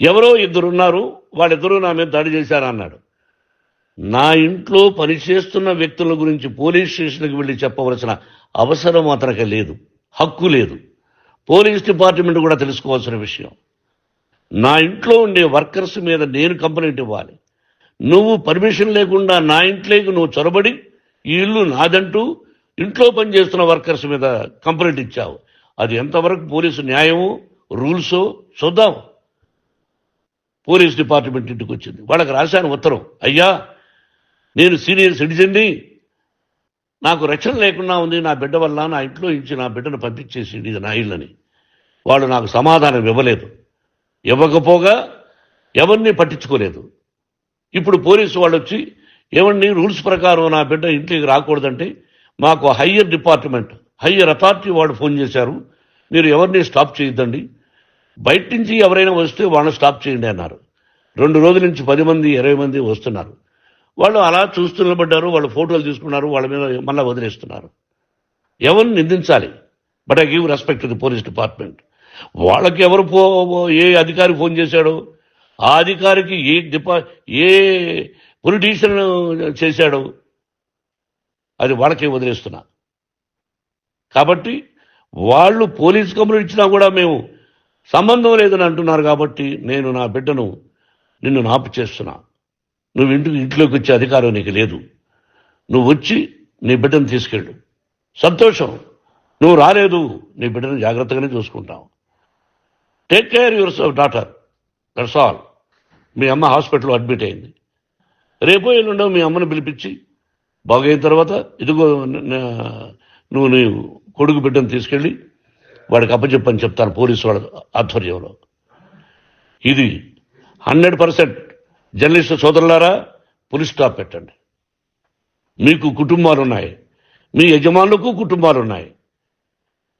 ఎవరో ఇద్దరున్నారు వాళ్ళిద్దరూ నా మీద దాడి చేశారన్నాడు. నా ఇంట్లో పనిచేస్తున్న వ్యక్తుల గురించి పోలీస్ స్టేషన్కి వెళ్ళి చెప్పవలసిన అవసరం అతనికి లేదు హక్కు లేదు. పోలీస్ డిపార్ట్మెంట్ కూడా తెలుసుకోవాల్సిన విషయం. నా ఇంట్లో ఉండే వర్కర్స్ మీద నేను కంప్లైంట్ ఇవ్వాలి. నువ్వు పర్మిషన్ లేకుండా నా ఇంట్లోకి నువ్వు చొరబడి ఈ ఇల్లు నాదంటూ ఇంట్లో పనిచేస్తున్న వర్కర్స్ మీద కంప్లైంట్ ఇచ్చావు. అది ఎంతవరకు పోలీసు న్యాయము రూల్సో చూద్దాం. పోలీస్ డిపార్ట్మెంట్ ఇంటికి వచ్చింది. వాళ్ళకి రాశాను ఉత్తరం. అయ్యా నేను సీనియర్ సిటిజన్ని నాకు రక్షణ లేకుండా ఉంది నా బిడ్డ వల్ల నా ఇంట్లో ఇచ్చి నా బిడ్డను పంపించేసింది ఇది నా ఇల్లని. వాళ్ళు నాకు సమాధానం ఇవ్వలేదు. ఇవ్వకపోగా ఎవరిని పట్టించుకోలేదు. ఇప్పుడు పోలీసు వాళ్ళు వచ్చి ఏమండి రూల్స్ ప్రకారం నా బిడ్డ ఇంటికి రాకూడదంటే మాకు హయ్యర్ డిపార్ట్మెంట్ హయ్యర్ అథారిటీ వాళ్ళు ఫోన్ చేశారు. మీరు ఎవరిని స్టాప్ చేయొద్దండి. బయట నుంచి ఎవరైనా వస్తే వాళ్ళని స్టాప్ చేయండి అన్నారు. రెండు రోజుల నుంచి పది మంది ఇరవై మంది వస్తున్నారు. వాళ్ళు అలా చూస్తూ నిలబడ్డారు వాళ్ళు ఫోటోలు తీసుకున్నారు వాళ్ళ మీద మళ్ళీ వదిలేస్తున్నారు. ఎవరిని నిందించాలి? But I give respect the police department వాళ్ళకి ఎవరు పో ఏ అధికారి ఫోన్ చేశాడో? ఆ అధికారికి ఏ డిపా ఏ పొలిటీషియన్ చేశాడో? అది వాళ్ళకే వదిలేస్తున్నా. కాబట్టి వాళ్ళు పోలీస్ కంప్లైంట్ ఇచ్చినా కూడా మేము సంబంధం లేదని అంటున్నారు కాబట్టి నేను నా బిడ్డను నిన్ను నాపు చేస్తున్నా. నువ్వు ఇంటికి ఇంట్లోకి వచ్చే అధికారం నీకు లేదు. నువ్వు వచ్చి నీ బిడ్డను తీసుకెళ్ళు. సంతోషం. నువ్వు రాలేదు. నీ బిడ్డను జాగ్రత్తగానే చూసుకుంటావు. Take care your daughter that's all మీ అమ్మ హాస్పిటల్లో అడ్మిట్ అయింది. రేపో ఎల్లుండో మీ అమ్మని పిలిపించి బాగైన తర్వాత ఇదిగో నువ్వు నీ కొడుకు బిడ్డను తీసుకెళ్ళి వాడికి అప్పచెప్పని చెప్తాను పోలీసు వాళ్ళ ఆధ్వర్యంలో. ఇది హండ్రెడ్ పర్సెంట్ జర్నలిస్టు సోదరులారా పులిస్ స్టాప్ పెట్టండి. మీకు కుటుంబాలు ఉన్నాయి మీ యజమానులకు కుటుంబాలు ఉన్నాయి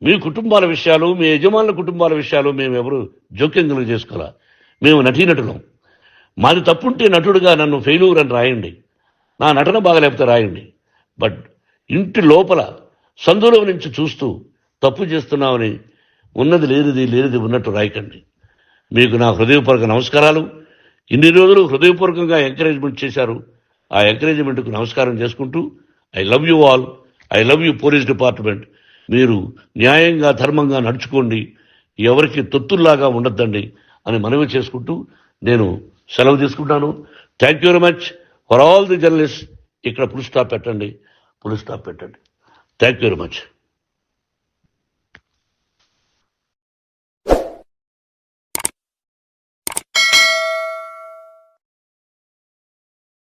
మీ కుటుంబాల విషయాలు మీ యజమానుల కుటుంబాల విషయాలు మేము ఎవరు జోక్యం కలుగు చేసుకోవాలా? మేము నటీనటులం. మాది తప్పుంటే నటుడుగా నన్ను ఫెయిల్యూర్ అని రాయండి. నా నటన బాగలేకపోతే రాయండి. బట్ ఇంటి లోపల సందులో నుంచి చూస్తూ తప్పు చేస్తున్నామని ఉన్నది లేనిది లేనిది ఉన్నట్టు రాయకండి. మీకు నా హృదయపూర్వక నమస్కారాలు. ఇన్ని రోజులు హృదయపూర్వకంగా ఎంకరేజ్మెంట్ చేశారు. ఆ ఎంకరేజ్మెంట్కు నమస్కారం చేసుకుంటూ I love you all I love you police department మీరు న్యాయంగా ధర్మంగా నడుచుకోండి. ఎవరికి తొత్తుల్లాగా ఉండొద్దండి అని మనవి చేసుకుంటూ నేను సెలవు తీసుకుంటాను. Thank you very much for all the journalist ఇక్కడ పుల్ స్టాప్ పెట్టండి. పుల్ స్టాప్ పెట్టండి. Thank you very much